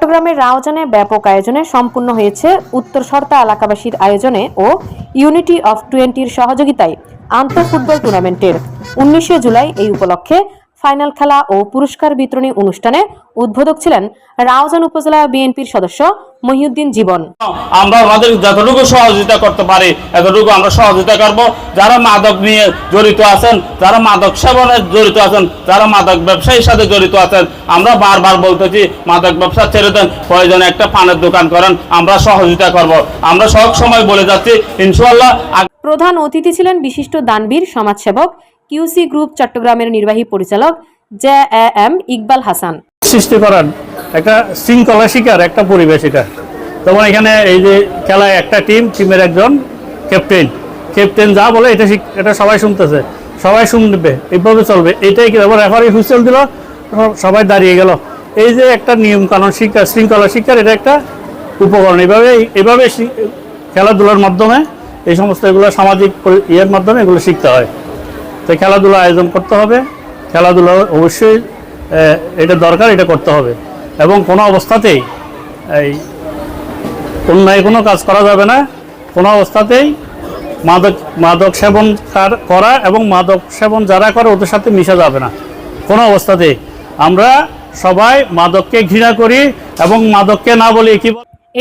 চট্টগ্রামের রাওজানে ব্যাপক আয়োজনে সম্পূর্ণ হয়েছে উত্তর সর্তা এলাকাবাসীর আয়োজনে ও ইউনিটি অফ টোয়েন্টির সহযোগিতায় আন্তঃ ফুটবল টুর্নামেন্টের উনিশে জুলাই এই উপলক্ষে ফাইনাল খেলা ও পুরস্কার বিতরণী অনুষ্ঠানে উদ্বোধক ছিলেন রাওজান উপজেলা বিএনপির সদস্য মহিউদ্দিন জীবন। আমরা আমাদের যতটুকু সহযোগিতা করতে পারি এতটুকু আমরা সহযোগিতা করব। যারা মাদক নিয়ে জড়িত আছেন যারা মাদক সেবনে জড়িত আছেন যারা মাদক ব্যবসায়ীর সাথে জড়িত আছেন আমরা বারবার বলতেছি মাদক ব্যবসা ছেড়ে দেন প্রয়োজনে একটা পানের দোকান করেন আমরা সহযোগিতা করব। আমরা সব সময় বলে যাচ্ছি ইনশাল্লাহ প্রধান অতিথি ছিলেন বিশিষ্ট দানবীর সমাজসেবক কিউসি গ্রুপ চট্টগ্রামের নির্বাহী পরিচালক জে এম ইকবাল হাসান সৃষ্টি করার একটা শৃঙ্খলা শিকার, একটা পরিবেশ এটা যেমন এখানে এই যে খেলায় একটা টিম টিমের একজন ক্যাপ্টেন ক্যাপ্টেন যা বলে এটা এটা সবাই শুনতেছে। সবাই শুনবে, এইভাবে চলবে। এটাই কি রেফারি হুইসেল দিল, সবাই দাঁড়িয়ে গেল। এই যে একটা নিয়ম কানুন শিক্ষা শৃঙ্খলা শিক্ষার এটা একটা উপকরণ। এভাবে এভাবে খেলাধুলার মাধ্যমে এই সমস্ত এগুলো সামাজিক ইয়ের মাধ্যমে এগুলো শিখতে হয়। তো খেলাধুলা আয়োজন করতে হবে। খেলাধুলা অবশ্যই এটা দরকার, এটা করতে হবে। এবং কোনো অবস্থাতেই এই অন্যায় কোনো কাজ করা যাবে না। কোনো অবস্থাতেই মাদক মাদক সেবন করা এবং মাদক সেবন যারা করে ওদের সাথে মিশা যাবে না। কোনো অবস্থাতেই। আমরা সবাই মাদককে ঘৃণা করি এবং মাদককে না বলি কি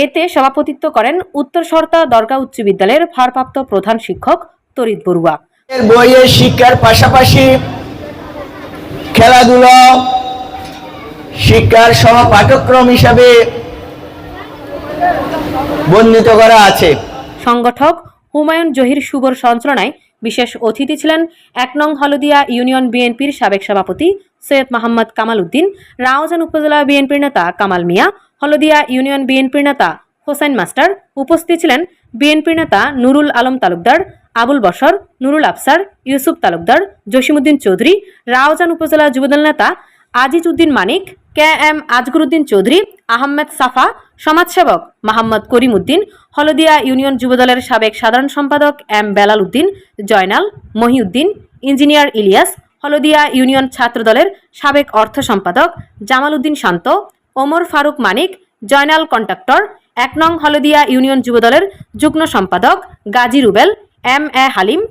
এতে সভাপতিত্ব করেন উত্তর সর্তা দরগা উচ্চ বিদ্যালয়ের ভারপ্রাপ্ত প্রধান শিক্ষক তরিত বড়ুয়া। বইয়ের শিক্ষার পাশাপাশি খেলাধুলা, শিক্ষার সহ পাঠ্যক্রম হিসাবে বর্ণিত করা আছে। সংগঠক হুমায়ুন জহির শুভর সঞ্চালনায় বিশেষ অতিথি ছিলেন এক নং হলদিয়া ইউনিয়ন বিএনপির সাবেক সভাপতি সৈয়দ মোহাম্মদ কামাল উদ্দিন, রাওজান উপজেলা বিএনপির নেতা কামাল মিয়া, হলদিয়া ইউনিয়ন বিএনপির নেতা হোসেন মাস্টার, উপস্থিত ছিলেন বিএনপির নেতা নুরুল আলম তালুকদার আবুল বশর, নুরুল আফসার, ইউসুফ তালুকদার, জসিমুদ্দিন চৌধুরী, রাওজান উপজেলা যুবদল নেতা আজিজ উদ্দিন মানিক, কে এম আজগরুদ্দিন চৌধুরী, আহমেদ সাফা, সমাজসেবক মোহাম্মদ করিম উদ্দিন হলদিয়া ইউনিয়ন যুবদলের সাবেক সাধারণ সম্পাদক M Belal Uddin Joynal Mohiuddin, engineer Ilias, Haldia union ছাত্রদলের সাবেক অর্থ সম্পাদক জামাল উদ্দিন শান্ত, ওমর ফারুক মানিক, জয়নাল কন্ট্রাক্টর, এক নং হলদিয়া ইউনিয়ন যুবদলের যুগ্ম সম্পাদক Gazi Rubel M A Halim,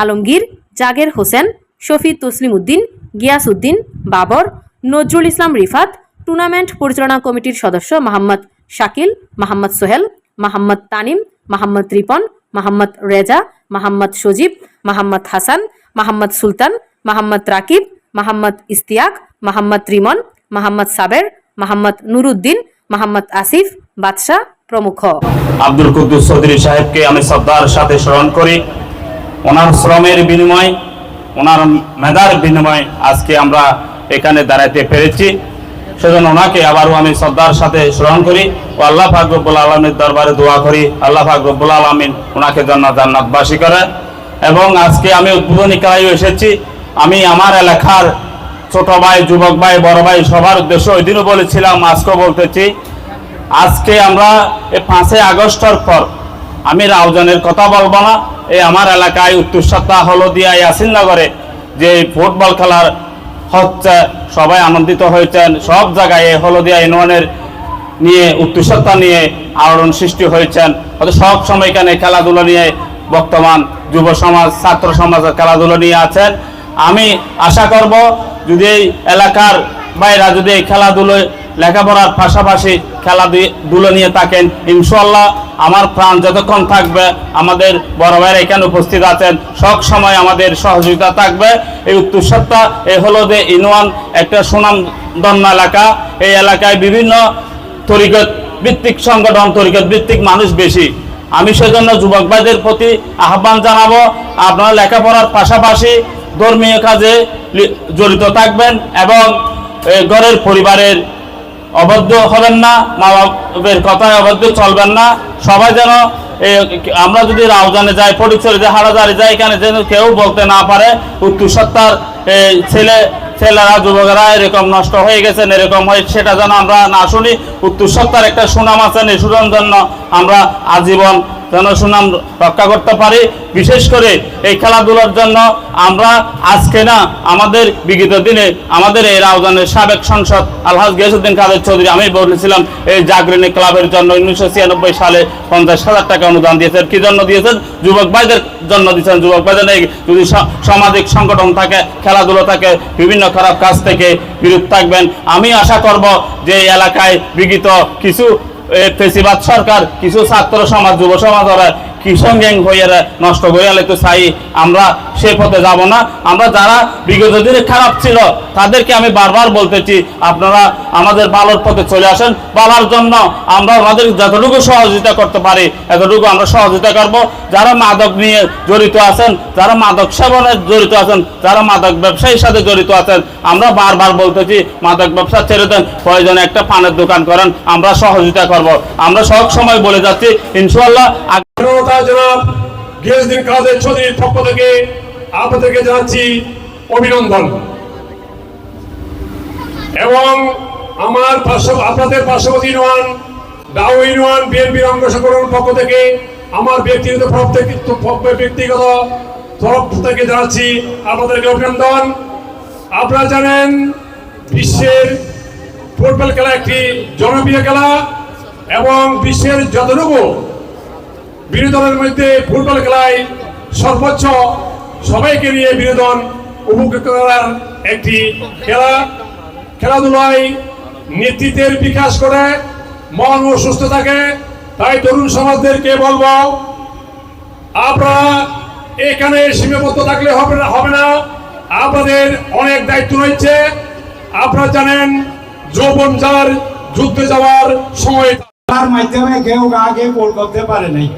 Alamgir, Jager Hossain, Shafi Taslim Uddin, Gias Uddin, Babar, Nazrul Islam Rifat, tournament পরিচালনা কমিটির সদস্য মোহাম্মদ শাকিল, মোহাম্মদ সোহেল, মোহাম্মদ তানিম, মোহাম্মদ রিপন, মোহাম্মদ রেজা, মোহাম্মদ সজীব, মোহাম্মদ হাসান, মোহাম্মদ সুলতান, মোহাম্মদ রাকিব, মোহাম্মদ ইস্তিয়াক মোহাম্মদ রিমন, মোহাম্মদ সাবের, মোহাম্মদ নুরুদ্দিন, মোহাম্মদ আসিফ বাদশাহ প্রমুখ। আব্দুল কুদ্দুস চৌধুরী সাহেবকে আমি শ্রদ্ধার সাথে স্মরণ করি। ওনার শ্রমের বিনিময়, ওনার মেধার বিনিময় আজকে আমরা এখানে দাঁড়াতে পেরেছি। সেজন্য ওনাকে আবারও আমি শ্রদ্ধার সাথে স্মরণ করি। ও আল্লাহ ফাকরবুল আলমের দরবারে দোয়া করি। আল্লাহ ফাকরবুল আলমিন ওনাকে জান্নাত জান্নাতবাসী করে। এবং আজকে আমি উদ্বোধনী খেলায় এসেছি। আমি আমার এলাকার ছোট ভাই, যুবক ভাই, বড় ভাই সবার উদ্দেশ্য ওই দিনও বলেছিলাম, আজকেও বলতেছি আজকে আমরা এই পাঁচই আগস্টের পর আমি রাউজানের কথা বলব না। এই আমার এলাকায় উত্তর সত্তা হলদিয়া, ইয়াসিননগরে যে ফুটবল খেলার হচ্ছে, সবাই আনন্দিত হয়েছেন। সব জায়গায় এই হলদিয়া ইউনিয়নের নিয়ে, উত্তরসত্তা নিয়ে আলোড়ন সৃষ্টি হয়েছেন। হয়তো সব সময় এখানে খেলাধুলো নিয়ে বর্তমান যুব সমাজ, ছাত্র সমাজ খেলাধুলো নিয়ে আছেন। আমি আশা করব যদি এই এলাকার বাইরা যদি এই খেলাধুলোয় লেখাপড়ার পাশাপাশি খেলাধুলো নিয়ে থাকেন। ইনশাল্লাহ আমার প্রাণ যতক্ষণ থাকবে, আমাদের বড় ভাইরা এখানে উপস্থিত আছেন, সব সময় আমাদের সহযোগিতা থাকবে। এই উত্তর সত্তা এই হলো যে ইনওয়ান একটা সুনাম দন্য এলাকা। এই এলাকায় বিভিন্ন তরিকত ভিত্তিক সংগঠন, তরিকত ভিত্তিক মানুষ বেশি। আমি সেজন্য যুবক ভাইদের প্রতি আহ্বান জানাব, আপনারা লেখাপড়ার পাশাপাশি ধর্মীয় কাজে জড়িত থাকবেন এবং ঘরের পরিবারের অবদ্ধ হবেন না মা বাবের কথায় অবাধ্য চলবেন না। সবাই যেন আমরা যদি রাউজানে যাই ফটিকছড়ি যে হারাদারি যাই, এখানে যেন কেউ বলতে না পারে, উত্তর সত্তার ছেলে, ছেলেরা, যুবকেরা এরকম নষ্ট হয়ে গেছেন, এরকম হয়, সেটা যেন আমরা না শুনি। উত্তর সত্তার একটা সুনাম আছে সুনাম জন্য আমরা আজীবন যেন সুনাম রক্ষা করতে পারি। বিশেষ করে এই খেলাধুলার জন্য আমরা আজকে না আমাদের বিগত দিনে আমাদের এই রাউজানের সাবেক সংসদ আলহাজ গিয়াসুদ্দিন কাদের চৌধুরী, আমি বলেছিলাম, এই জাগরণী ক্লাবের জন্য উনিশশো ছিয়ানব্বই সালে পঞ্চাশ হাজার টাকা অনুদান দিয়েছেন। কি জন্য দিয়েছেন? যুবক ভাইদের জন্য দিয়েছেন। যুবক ভাইদের যদি সামাজিক সংগঠন থাকে, খেলাধুলো থাকে, বিভিন্ন খারাপ কাজ থেকে বিরত থাকবেন। আমি আশা করব যে এলাকায় বিগত কিছু সরকার কিছু ছাত্র সমাজ যুব সমাজ কিষণ গ্যাং হয়ে নষ্ট আলে তো চাই আমরা সে পথে যাব না। আমরা যারা বিগত দিনে খারাপ ছিল, তাদেরকে আমি বারবার বলতেছি, আপনারা আমাদের ভালোর পথে চলে আসেন। বলার জন্য আমরা আমাদের যতটুকু সহযোগিতা করতে পারি, এতটুকু আমরা সহযোগিতা করব। যারা মাদক নিয়ে জড়িত আছেন, যারা মাদক সেবনে জড়িত আছেন, যারা মাদক ব্যবসায়ীর সাথে জড়িত আছেন, আমরা বারবার বলতেছি, মাদক ব্যবসা ছেড়ে দেন, প্রয়োজনে একটা পানের দোকান করেন, আমরা সহযোগিতা করব। আমরা সব সময় বলে যাচ্ছি ইনশাল্লাহ জনতা জনাব থেকে জানাচ্ছি অভিনন্দন। এবং আমার আপনাদের পার্শ্ববর্তী পক্ষ থেকে আমার ব্যক্তিগত থেকে ব্যক্তিগত তরফ থেকে জানাচ্ছি আপনাদেরকে অভিনন্দন। আপনারা জানেন, বিশ্বের ফুটবল খেলা একটি জনপ্রিয় খেলা এবং বিশ্বের যতটুকু বিনোদনের মধ্যে ফুটবল খেলায় সর্বোচ্চ সবাইকে নিয়ে বিনোদন উপভোগ করার একটি খেলা। খেলাধুলায় নেতৃত্বের বিকাশ করে, মন ও সুস্থ থাকে। তাই তরুণ সমাজদেরকে বলব, আপনারা এখানে সীমাবদ্ধ থাকলে হবে না হবে না। আপনাদের অনেক দায়িত্ব রয়েছে। আপনারা জানেন, যৌবন যার, যুদ্ধে যাওয়ার সময় তার মাধ্যমে কেউ কাউকে গোল করতে পারে নাই।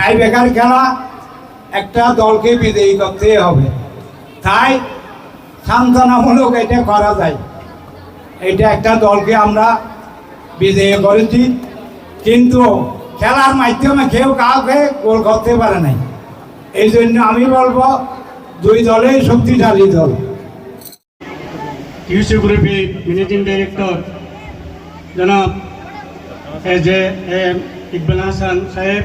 তাই বেকার খেলা একটা দলকে বিজয়ী করতে হবে। তাই সান্ত্বনামূলক এটা করা যায়। এটা একটা দলকে আমরা বিজয়ী করেছি, কিন্তু খেলার মাধ্যমে কেউ কাউকে গোল করতে পারে নাই। এই জন্য আমি বলব, দুই দলেই শক্তিশালী দল। ইউসি গ্রুপের ম্যানেজিং ডাইরেক্টর জনাব A J M Iqbal Hasan সাহেব।